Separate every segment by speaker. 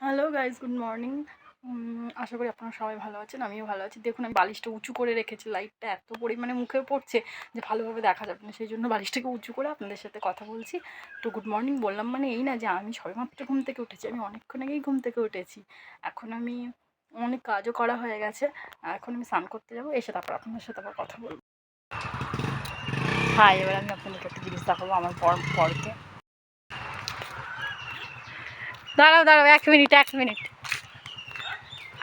Speaker 1: Hello guys good morning আশা করি আপনারা সবাই ভালো আছেন, আমিও ভালো আছি। দেখুন, আমি বালিশটা উঁচু করে রেখেছি। লাইটটা এত পরিমাণে মুখে পড়ছে যে ভালোভাবে দেখা যাবে না। সেই জন্য বালিশটাকে উঁচু করে আপনাদের সাথে কথা বলছি। তো গুড মর্নিং বললাম মানে এই না যে আমি সবেমাত্র ঘুম থেকে উঠেছি। আমি অনেকক্ষণ আগেই ঘুম থেকে উঠেছি। এখন আমি অনেক কাজও করা হয়ে গেছে। এখন আমি স্নান করতে যাব, এসে তারপর আপনাদের সাথে আবার কথা বলব। হ্যাঁ এবার আমি আপনাদেরকে একটা জিনিস দেখাবো আমার পর, পরকে। দাঁড়াও দাঁড়াও, এক মিনিট এক মিনিট।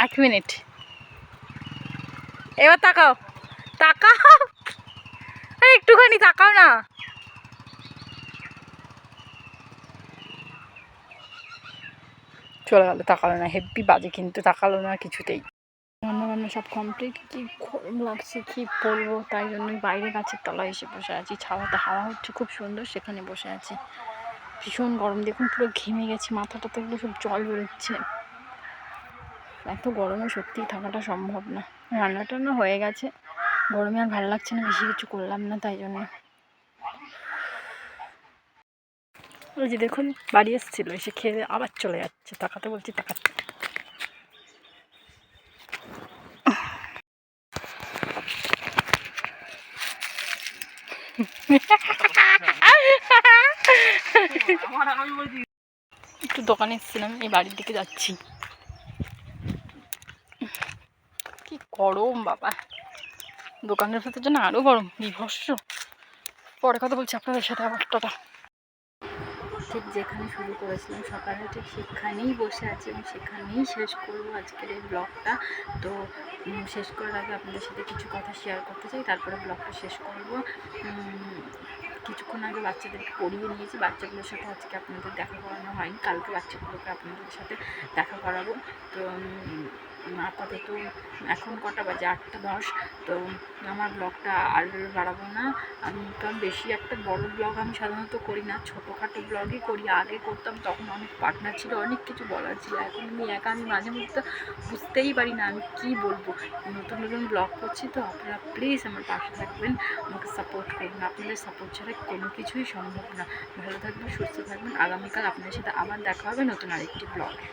Speaker 1: এক মিনিট। এবার তাকাও। তাকাও। একটুখানি তাকাও না। চলে গেলো, তাকালো না। হেব্বি বাজে, কিন্তু তাকালো না কিছুতেই। রান্না বান্না সব কমপ্লিট কি গরম লাগছে, কি বলব? তাই জন্যই বাইরে গাছের তলায় এসে বসে আছি। ছাওয়াতে হাওয়া হচ্ছে, খুব সুন্দর, সেখানে বসে আছি। ভীষণ গরম দেখুন পুরো ঘেমে গেছি, মাথাটা তো এগুলো সব জল বেরোচ্ছে। এত গরমে সত্যিই থাকাটা সম্ভব না। রান্না টান্না হয়ে গেছে। গরমে আর ভালো লাগছে না, বেশি কিছু করলাম না তাই জন্য। ওই যে দেখুন, বাড়ি এসেছিল, এসে খেয়ে আবার চলে যাচ্ছে, তাকাতে বলছি তাকাতে একটু দোকানে এসেছিলাম, এই বাড়ির দিকে যাচ্ছি। কি গরম বাবা। দোকানের ভেতর জন্য আরও গরম, বিভৎস। পরে কথা বলছি আপনাদের সাথে আবার, টাটা। ঠিক যেখানে শুরু করেছিলাম সকালে, ঠিক সেখানেই বসে আছি এবং সেখানেই শেষ করব আজকের এই ব্লগটা। তো শেষ করার আগে আপনাদের সাথে কিছু কথা শেয়ার করতে চাই, তারপরে ব্লগটা শেষ করব। কিছুক্ষণ আগে বাচ্চাদেরকে পড়িয়ে নিয়েছি। বাচ্চাগুলোর সাথে আজকে আপনাদের দেখা করানো হয়নি। কালকে বাচ্চাগুলোকে আপনাদের সাথে দেখা করাবো। তো আপাতত এখন কটা বাজে? আটটা দশ। তো আমার ব্লগটা আর বাড়াবো না। আমি কারণ বেশি একটা বড় ব্লগ আমি সাধারণত করি না। ছোটোখাটো ব্লগই করি। আগে করতাম, তখন অনেক পার্টনার ছিল, অনেক কিছু বলার ছিল। এখন আমি একা, আমি মাঝে মধ্যে বুঝতেই পারি না আমি কী বলব। নতুন নতুন ব্লগ করছি তো, আপনারা প্লিজ আমার পাশে থাকবেন, আমাকে সাপোর্ট করবেন। আপনাদের সাপোর্ট ছাড়া কোনো কিছুই সম্ভব না। ভালো থাকবেন, সুস্থ থাকবেন। আগামীকাল আপনাদের সাথে আবার দেখা হবে নতুন আরেকটি ব্লগে